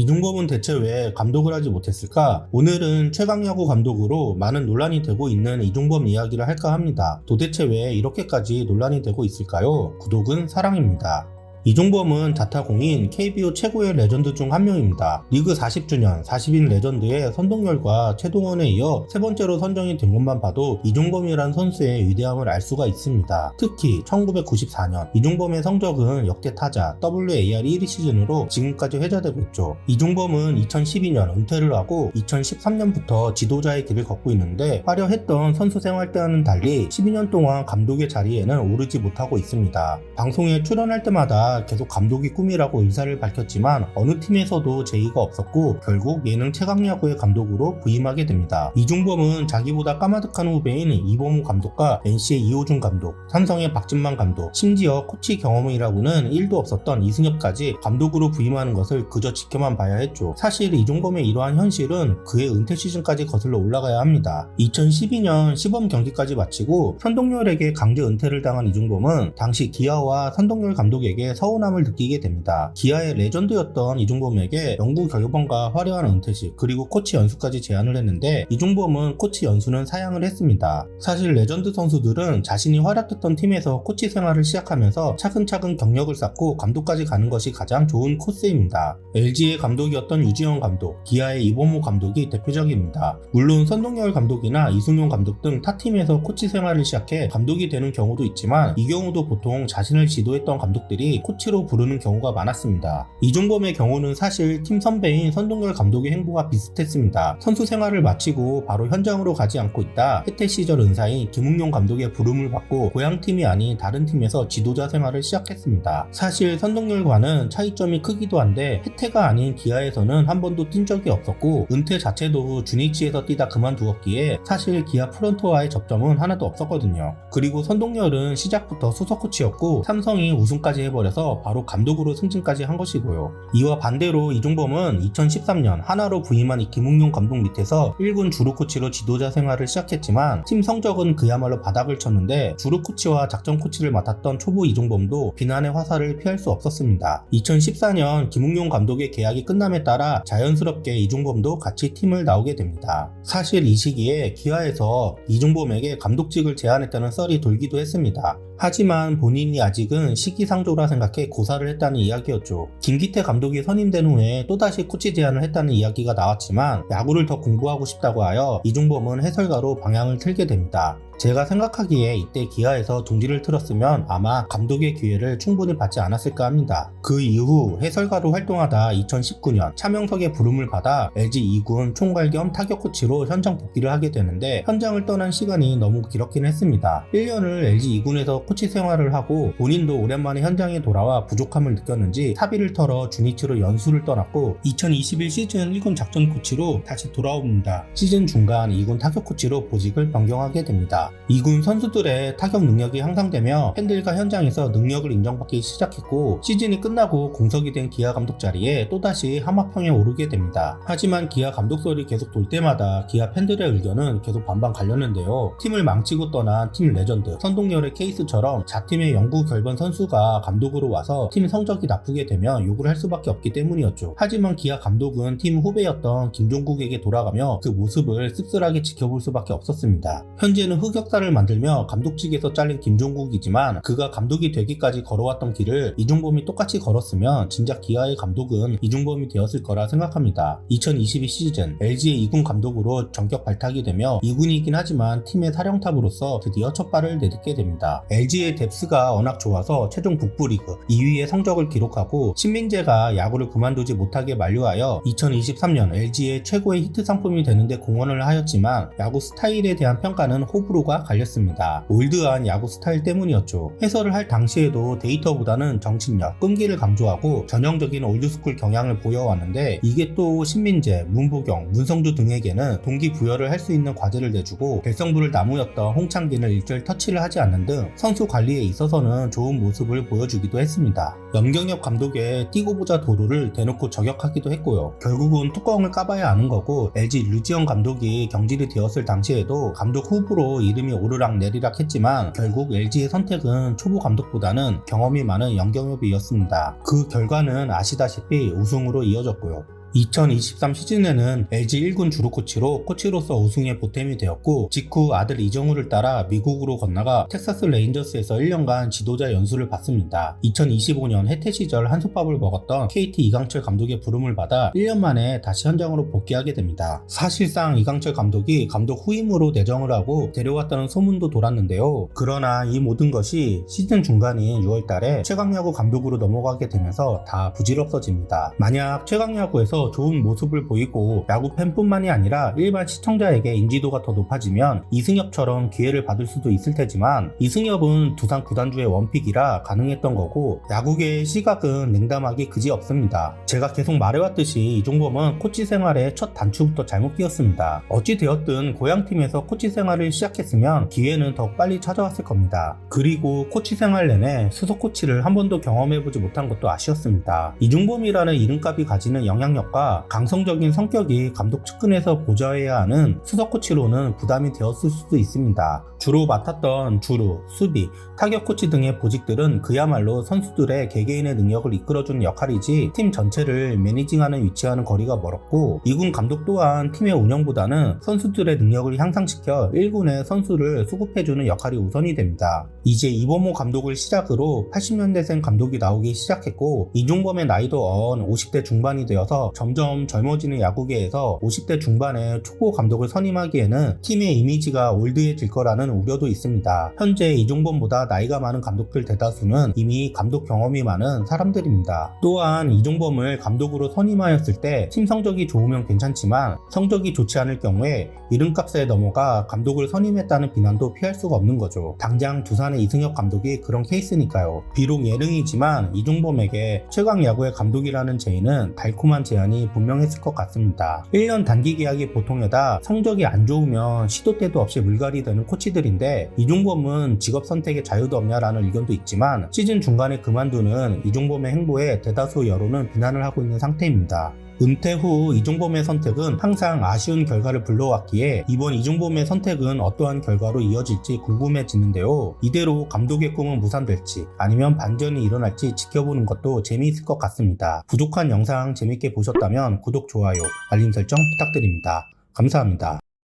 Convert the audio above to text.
이중범은 대체 왜 감독을 하지 못했을까? 오늘은 최강야구 감독으로 많은 논란이 되고 있는 이중범 이야기를 할까 합니다. 도대체 왜 이렇게까지 논란이 되고 있을까요? 구독은 사랑입니다. 이종범은 자타공인 KBO 최고의 레전드 중 한 명입니다. 리그 40주년 40인 레전드의 선동열과 최동원에 이어 세 번째로 선정이 된 것만 봐도 이종범이란 선수의 위대함을 알 수가 있습니다. 특히 1994년 이종범의 성적은 역대 타자 WAR 1위 시즌으로 지금까지 회자되고 있죠. 이종범은 2012년 은퇴를 하고 2013년부터 지도자의 길을 걷고 있는데 화려했던 선수 생활 때와는 달리 12년 동안 감독의 자리에는 오르지 못하고 있습니다. 방송에 출연할 때마다 계속 감독이 꿈이라고 의사를 밝혔지만 어느 팀에서도 제의가 없었고 결국 예능 최강야구의 감독으로 부임하게 됩니다. 이중범은 자기보다 까마득한 후배인 이범우 감독과 NC의 이호준 감독, 삼성의 박진만 감독, 심지어 코치 경험이라고는 1도 없었던 이승엽까지 감독으로 부임하는 것을 그저 지켜만 봐야 했죠. 사실 이종범의 이러한 현실은 그의 은퇴 시즌까지 거슬러 올라가야 합니다. 2012년 시범 경기까지 마치고 선동열에게 강제 은퇴를 당한 이종범은 당시 기아와 선동열 감독에게 서운함을 느끼게 됩니다. 기아의 레전드였던 이종범에게 영구 결번과 화려한 은퇴식 그리고 코치 연수까지 제안을 했는데 이종범은 코치 연수는 사양을 했습니다. 사실 레전드 선수들은 자신이 활약했던 팀에서 코치 생활을 시작하면서 차근차근 경력을 쌓고 감독까지 가는 것이 가장 좋은 코스입니다. LG의 감독이었던 유지영 감독, 기아의 이범호 감독이 대표적입니다. 물론 선동열 감독이나 이승용 감독 등 타 팀에서 코치 생활을 시작해 감독이 되는 경우도 있지만 이 경우도 보통 자신을 지도했던 감독들이 코치로 부르는 경우가 많았습니다. 이종범의 경우는 사실 팀 선배인 선동열 감독의 행보가 비슷했습니다. 선수 생활을 마치고 바로 현장으로 가지 않고 있다 혜태 시절 은사인 김웅용 감독의 부름을 받고 고향팀이 아닌 다른 팀에서 지도자 생활을 시작했습니다. 사실 선동열과는 차이점이 크기도 한데 혜태가 아닌 기아에서는 한 번도 뛴 적이 없었고 은퇴 자체도 주니치에서 뛰다 그만두었기에 사실 기아 프런트와의 접점은 하나도 없었거든요. 그리고 선동열은 시작부터 수석 코치였고 삼성이 우승까지 해버려서 바로 감독으로 승진까지 한 것이고요. 이와 반대로 이종범은 2013년 하나로 부임한 이 김웅용 감독 밑에서 1군 주루 코치로 지도자 생활을 시작했지만 팀 성적은 그야말로 바닥을 쳤는데 주루 코치와 작전 코치를 맡았던 초보 이종범도 비난의 화살을 피할 수 없었습니다. 2014년 김웅용 감독의 계약이 끝남에 따라 자연스럽게 이종범도 같이 팀을 나오게 됩니다. 사실 이 시기에 기아에서 이종범에게 감독직을 제안했다는 썰이 돌기도 했습니다. 하지만 본인이 아직은 시기상조라 생각 해 고사를 했다는 이야기였죠. 김기태 감독이 선임된 후에 또다시 코치 제안을 했다는 이야기가 나왔지만 야구를 더 공부하고 싶다고 하여 이종범은 해설가로 방향을 틀게 됩니다. 제가 생각하기에 이때 기아에서 둥지를 틀었으면 아마 감독의 기회를 충분히 받지 않았을까 합니다. 그 이후 해설가로 활동하다 2019년 차명석의 부름을 받아 LG 2군 총괄 겸 타격 코치로 현장 복귀를 하게 되는데 현장을 떠난 시간이 너무 길었긴 했습니다. 1년을 LG 2군에서 코치 생활을 하고 본인도 오랜만에 현장에 돌아 와 부족함을 느꼈는지 사비를 털어 주니치로 연수를 떠났고 2021 시즌 1군 작전 코치로 다시 돌아옵니다. 시즌 중간 2군 타격 코치로 보직을 변경하게 됩니다. 2군 선수들의 타격 능력이 향상되며 팬들과 현장에서 능력을 인정받기 시작했고 시즌이 끝나고 공석이 된 기아 감독 자리에 또다시 하마평에 오르게 됩니다. 하지만 기아 감독 설이 계속 돌 때마다 기아 팬들의 의견은 계속 반반 갈렸는데요. 팀을 망치고 떠난 팀 레전드 선동열의 케이스처럼 자팀의 영구 결번 선수가 감독으로 와서 팀 성적이 나쁘게 되면 욕을 할 수밖에 없기 때문이었죠. 하지만 기아 감독은 팀 후배였던 김종국에게 돌아가며 그 모습을 씁쓸하게 지켜볼 수밖에 없었습니다. 현재는 흑역사를 만들며 감독직에서 잘린 김종국이지만 그가 감독이 되기까지 걸어왔던 길을 이중범이 똑같이 걸었으면 진작 기아의 감독은 이중범이 되었을 거라 생각합니다. 2022 시즌 LG의 2군 감독으로 전격 발탁이 되며 2군이긴 하지만 팀의 사령탑으로서 드디어 첫 발을 내딛게 됩니다. LG의 뎁스가 워낙 좋아서 최종 북부리그 2위의 성적을 기록하고 신민재가 야구를 그만두지 못하게 만류하여 2023년 LG의 최고의 히트 상품이 되는데 공헌을 하였지만 야구 스타일에 대한 평가는 호불호가 갈렸습니다. 올드한 야구 스타일 때문이었죠. 해설을 할 당시에도 데이터보다는 정신력, 끈기를 강조하고 전형적인 올드스쿨 경향을 보여왔는데 이게 또 신민재, 문보경, 문성주 등에게는 동기부여를 할 수 있는 과제를 내주고 결성부를 나무였던 홍창기는 일절 터치를 하지 않는 등 선수 관리에 있어서는 좋은 모습을 보여주기도 했습니다. 염경엽 감독의 뛰고 보자 도루를 대놓고 저격하기도 했고요. 결국은 뚜껑을 까봐야 아는 거고 LG 류지영 감독이 경질이 되었을 당시에도 감독 후보로 이름이 오르락 내리락 했지만 결국 LG의 선택은 초보 감독보다는 경험이 많은 염경엽이었습니다. 그 결과는 아시다시피 우승으로 이어졌고요. 2023 시즌에는 LG 1군 주루 코치로 코치로서 우승에 보탬이 되었고 직후 아들 이정우를 따라 미국으로 건너가 텍사스 레인저스에서 1년간 지도자 연수를 받습니다. 2025년 해태 시절 한솥밥을 먹었던 KT 이강철 감독의 부름을 받아 1년 만에 다시 현장으로 복귀하게 됩니다. 사실상 이강철 감독이 감독 후임으로 내정을 하고 데려왔다는 소문도 돌았는데요. 그러나 이 모든 것이 시즌 중간인 6월달에 최강야구 감독으로 넘어가게 되면서 다 부질없어집니다. 만약 최강야구에서 좋은 모습을 보이고 야구 팬뿐만이 아니라 일반 시청자에게 인지도가 더 높아지면 이승엽처럼 기회를 받을 수도 있을 테지만 이승엽은 두산 구단주의 원픽이라 가능했던 거고 야구계의 시각은 냉담하기 그지없습니다. 제가 계속 말해왔듯이 이종범은 코치 생활의 첫 단추부터 잘못 끼었습니다. 어찌 되었든 고향팀에서 코치 생활을 시작했으면 기회는 더 빨리 찾아왔을 겁니다. 그리고 코치 생활 내내 수석 코치를 한 번도 경험해보지 못한 것도 아쉬웠습니다. 이중범이라는 이름값이 가지는 영향력 과 강성적인 성격이 감독 측근에서 보좌해야 하는 수석 코치로는 부담이 되었을 수도 있습니다. 주로 맡았던 주루, 수비, 타격 코치 등의 보직들은 그야말로 선수들의 개개인의 능력을 이끌어주는 역할이지 팀 전체를 매니징하는 위치와는 거리가 멀었고 2군 감독 또한 팀의 운영보다는 선수들의 능력을 향상시켜 1군의 선수를 수급해주는 역할이 우선이 됩니다. 이제 이범호 감독을 시작으로 80년대생 감독이 나오기 시작했고 이종범의 나이도 언 50대 중반이 되어서 점점 젊어지는 야구계에서 50대 중반의 초보 감독을 선임하기에는 팀의 이미지가 올드해질 거라는 우려도 있습니다. 현재 이종범보다 나이가 많은 감독들 대다수는 이미 감독 경험이 많은 사람들입니다. 또한 이종범을 감독으로 선임하였을 때 팀 성적이 좋으면 괜찮지만 성적이 좋지 않을 경우에 이름값에 넘어가 감독을 선임했다는 비난도 피할 수가 없는 거죠. 당장 두산의 이승엽 감독이 그런 케이스니까요. 비록 예능이지만 이종범에게 최강 야구의 감독이라는 제의는 달콤한 제안이 분명했을 것 같습니다. 1년 단기 계약이 보통에다 성적이 안 좋으면 시도 때도 없이 물갈이 되는 코치들인데 이종범은 직업 선택의 자유도 없냐라는 의견도 있지만 시즌 중간에 그만두는 이종범의 행보에 대다수 여론은 비난을 하고 있는 상태입니다. 은퇴 후 이종범의 선택은 항상 아쉬운 결과를 불러왔기에 이번 이종범의 선택은 어떠한 결과로 이어질지 궁금해지는데요. 이대로 감독의 꿈은 무산될지 아니면 반전이 일어날지 지켜보는 것도 재미있을 것 같습니다. 부족한 영상 재밌게 보셨다면 구독, 좋아요, 알림 설정 부탁드립니다. 감사합니다.